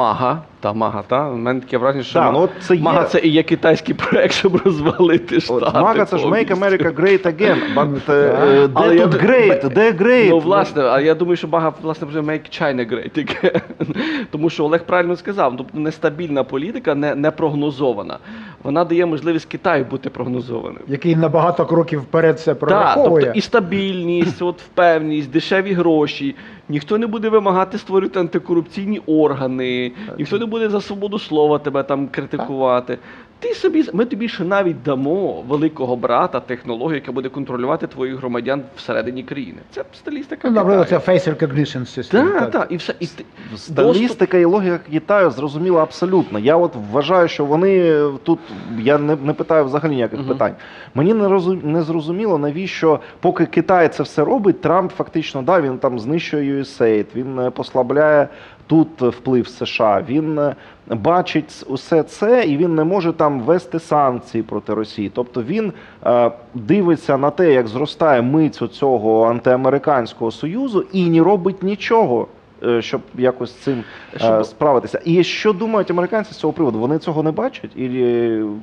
Мага, та Мага, та. У мене таке враження, що Да, ну от це є- Мага це і є китайський проект, щоб розвалити штати. От, Мага це ж Make повністю. America Great Again. But, е, Але де я тут д- great? Де great? Ну, власне, а я думаю, що Мага власне вже make China great again. Тому що Олег правильно сказав, тобто нестабільна політика, не, не прогнозована. Вона дає можливість Китаю бути прогнозованим. Який на багато кроків вперед все Так, прораховує. тобто і стабільність, от впевненість, дешеві гроші. Ніхто не буде вимагати створювати антикорупційні органи, ніхто не буде за свободу слова тебе там критикувати. Ти собі ми тобі ще навіть дамо великого брата технологію, яка буде контролювати твоїх громадян всередині країни. Це стилістика. Ну, наприклад, це face recognition system. Так, так, і все. І ти- Стилістика і логіка Китаю зрозуміла абсолютно. Я от вважаю, що вони тут. Я не, не питаю взагалі ніяких Мгм. питань. Мені не розум, не зрозуміло, навіщо, поки Китай це все робить, Трамп фактично да, він там знищує USAID, він е, послабляє тут вплив США. Він е, бачить усе це і він не може там ввести санкції проти Росії. Тобто він е, дивиться на те, як зростає мить цього антиамериканського союзу, і не робить нічого. Е, Щоб якось з цим е, Щоб- справитися. І що думають американці з цього приводу? Вони цього не бачать,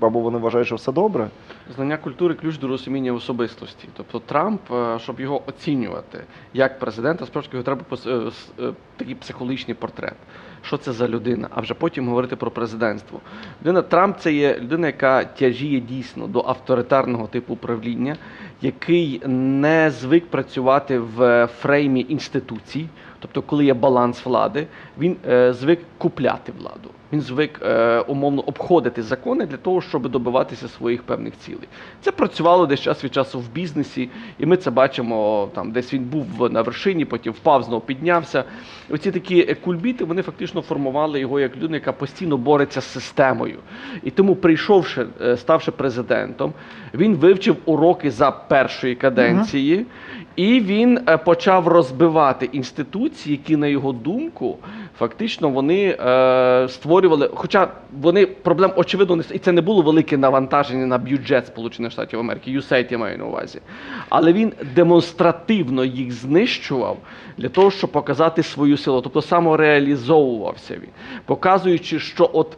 або вони вважають, що все добре. Знання культури ключ до розуміння особистості. Тобто Трамп, е, щоб його оцінювати як президента, справді його треба такий психологічний портрет. Що це за людина? А вже потім говорити про президентство. Людина Трамп це є людина, яка тяжіє дійсно до авторитарного типу управління, який не звик працювати в фреймі інституцій. Тобто, коли є баланс влади, він е, звик купляти владу. Він звик е, умовно обходити закони для того, щоб добиватися своїх певних цілей. Це працювало десь час від часу в бізнесі, і ми це бачимо там, десь він був на вершині, потім впав, знову піднявся. Оці такі е, кульбіти вони фактично формували його як людину, яка постійно бореться з системою. І тому, прийшовши, е, ставши президентом, він вивчив уроки за першої каденції. І він е, почав розбивати інституції, які, на його думку, фактично вони е, створювали. Хоча вони проблем очевидно не і це не було велике навантаження на бюджет Сполучених Штатів Америки, USAID я маю на увазі. Але він демонстративно їх знищував для того, щоб показати свою силу, тобто самореалізовувався він, показуючи, що от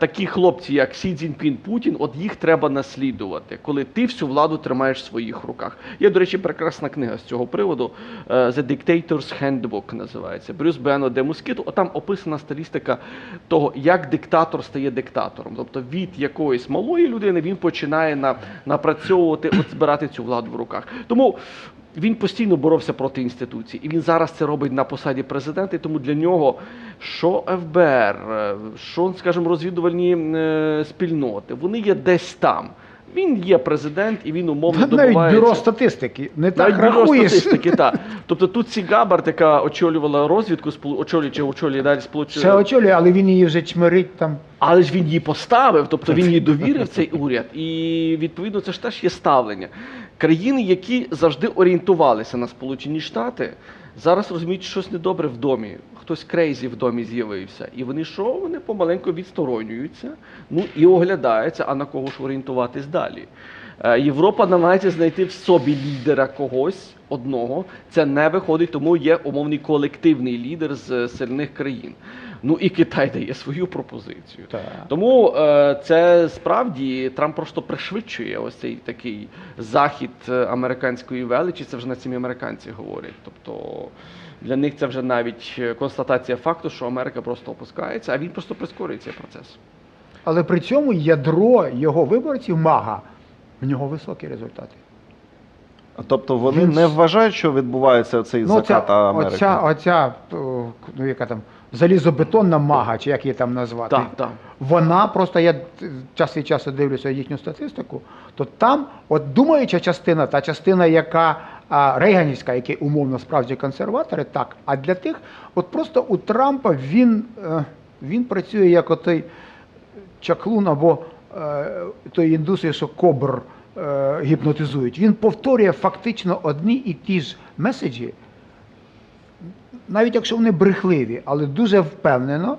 такі хлопці, як Сі Цзіньпін Путін, от їх треба наслідувати, коли ти всю владу тримаєш в своїх руках. Є, до речі, прекрасна книга з цього приводу. е, The Dictator's Handbook називається. Брюс Бено де Москіту. Отам описана стилістика того, як диктатор стає диктатором. Тобто від якоїсь малої людини він починає на, напрацьовувати, от збирати цю владу в руках. Тому він постійно боровся проти інституцій, і він зараз це робить на посаді президента. І тому для нього що ФБР, е, що, скажімо, розвідувальні е, спільноти, вони є десь там. Він є президент, і він умовно Навіть добувається. бюро статистики не так Навіть бюро рахуєш. статистики, так. Тобто тут Сі Габард, яка очолювала розвідку, очолює чи очолює далі сполучення. очолює, але він її вже чмирить там. Але ж він її поставив, тобто він їй довірив цей уряд, і відповідно це ж теж є ставлення. Країни, які завжди орієнтувалися на Сполучені Штати, зараз розуміють, що щось недобре в домі. Хтось крейзі в домі з'явився. І вони що? Вони помаленьку відсторонюються, ну і оглядаються, а на кого ж орієнтуватись далі. Е, Європа намагається знайти в собі лідера когось одного. Це не виходить, тому є умовний колективний лідер з сильних країн. Ну і Китай дає свою пропозицію. Так. Тому е, це справді Трамп просто пришвидшує ось цей такий захід американської величі. Це вже на самі американці говорять. Тобто для них це вже навіть констатація факту, що Америка просто опускається, а він просто прискорює цей процес. Але при цьому ядро його виборців мага, в нього високі результати. Тобто вони Він не вважають, що відбувається цей закат оця, Америки. оця, оця, ну яка там, залізобетонна мага, чи як її там назвати. Так, так. Вона просто я час від часу дивлюся їхню статистику, то там, от думаюча частина, та частина, яка а, рейганівська, які умовно справді консерватори, так. А для тих, от просто у Трампа він, е, він працює як отой чаклун або е, той індустрії, що кобр гіпнотизують. Він повторює фактично одні і ті ж меседжі, навіть якщо вони брехливі, але дуже впевнено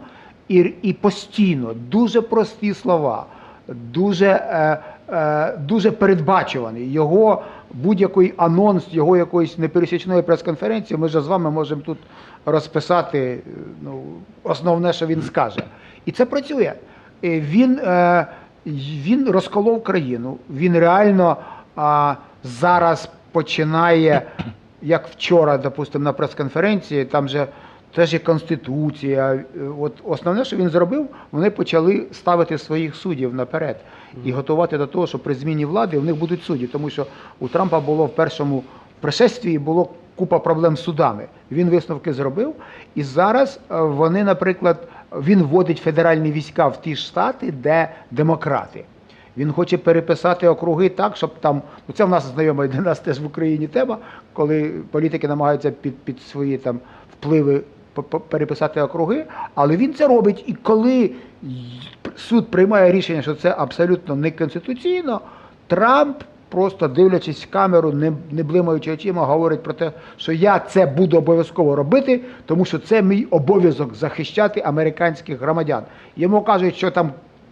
і, і постійно, дуже прості слова. дуже, е, е, дуже передбачуваний. Його будь-який анонс, його якоїсь непересічної прес-конференції, ми вже з вами можемо тут розписати е, ну, основне, що він скаже. І це працює. Е, Він, е, він розколов країну. Він реально а, зараз починає, як вчора, допустимо, на прес-конференції, там же теж є конституція. От основне, що він зробив, вони почали ставити своїх суддів наперед і готувати до того, що при зміні влади у них будуть судді, тому що у Трампа було в першому пришествії було купа проблем з судами. Він висновки зробив, і зараз е, вони, наприклад, він вводить федеральні війська в ті штати, де демократи. Він хоче переписати округи так, щоб там. Ну це в нас знайома для нас теж в Україні тема, коли політики намагаються під, під свої там впливи переписати округи, але він це робить. І коли суд приймає рішення, що це абсолютно неконституційно, Трамп, просто дивлячись в камеру, не, не блимаючи очима, говорить про те, що я це буду обов'язково робити, тому що це мій обов'язок захищати американських громадян. Йому кажуть, що там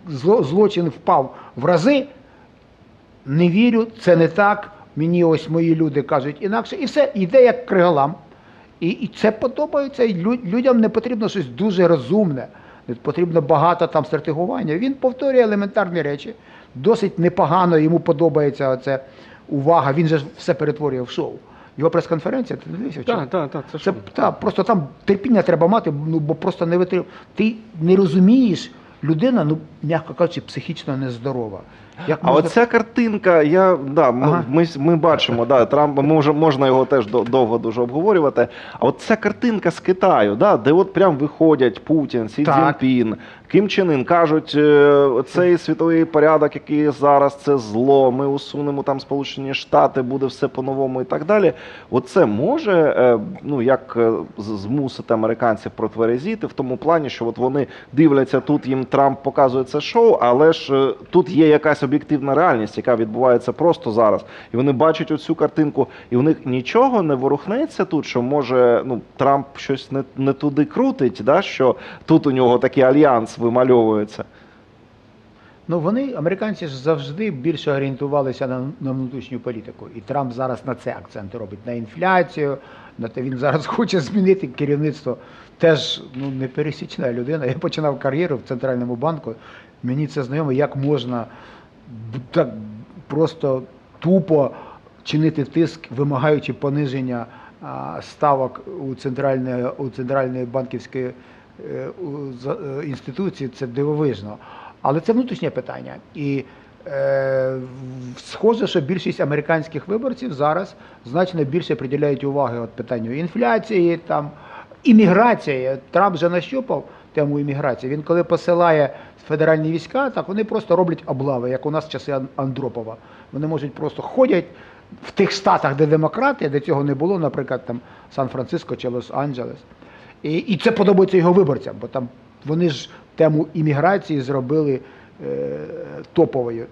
зло- злочин впав в рази. Не вірю, це не так. Мені ось мої люди кажуть інакше, і все йде як криголам. І, і це подобається. І лю- людям не потрібно щось дуже розумне, не потрібно багато там стратегування. Він повторює елементарні речі. Досить непогано йому подобається оце увага. Він же все перетворює в шоу. Його прес-конференція, ти дивився? Так, так, так, це Це та, просто там терпіння треба мати, ну бо просто не витримав. Ти не розумієш, людина, ну м'яко кажучи, психічно нездорова. Як А оця картинка, я да, ми, Ага. ми, ми бачимо, да, Трамп, може, можна його теж довго дуже обговорювати. А от ця картинка з Китаю, да, де от прям виходять Путін, Сі. Цзіньпін, Ким Чен Ін, кажуть, е, цей світовий порядок, який зараз, це зло. Ми усунемо там Сполучені Штати, буде все по-новому і так далі. Оце може е, ну як е, змусити американців протверезіти в тому плані, що от вони дивляться тут, їм Трамп показує це шоу, але ж тут є якась об'єктивна реальність, яка відбувається просто зараз. І вони бачать оцю картинку, і у них нічого не ворухнеться тут, що може ну Трамп щось не, не туди крутить, да, що тут у нього такий альянс вимальовується. Ну вони, американці ж завжди більше орієнтувалися на, на внутрішню політику. І Трамп зараз на це акцент робить, на інфляцію, на те він зараз хоче змінити керівництво. Теж ну, непересічна людина. Я починав кар'єру в центральному банку. Мені це знайомо, як можна так просто тупо чинити тиск, вимагаючи пониження ставок у центральної, у центральної банківської е, е, інституції. Це дивовижно. Але це внутрішнє питання. І е, схоже, що більшість американських виборців зараз значно більше приділяють уваги от питанню інфляції, там, імміграції. Трамп вже нащупав тему імміграції. Він коли посилає федеральні війська, так вони просто роблять облави, як у нас в часи Андропова. Вони можуть просто ходять в тих штатах, де демократи, де цього не було, наприклад, там Сан-Франциско чи Лос-Анджелес. І, і це подобається його виборцям, бо там вони ж тему імміграції зробили е, топовою.